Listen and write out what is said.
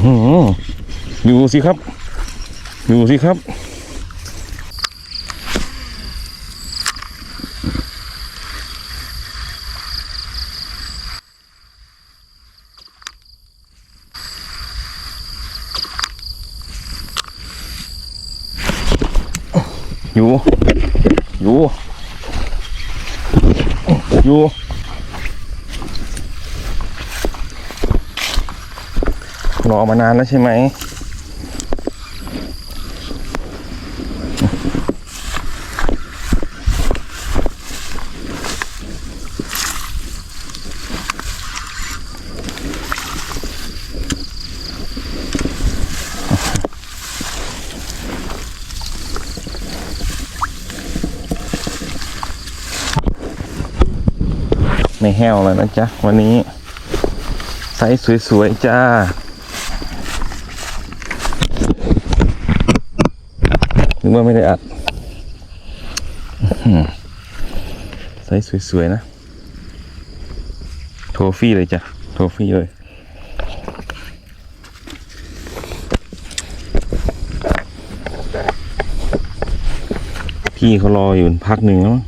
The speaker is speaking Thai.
อยู่สิครับอยู่สิครับ อยู่ อยู่ อยู่ รอมานานแล้วใช่ไหมไม่แห้วแล้วนะจ๊ะ วันนี้ไซส์สวย ๆ จ้า หรือว่าไม่ได้อัดอื้อหือไซส์สวยๆนะ โทฟี่เลยจ้ะ โทฟี่เลย พี่เขารออยู่พักหนึ่งแล้วมั้ง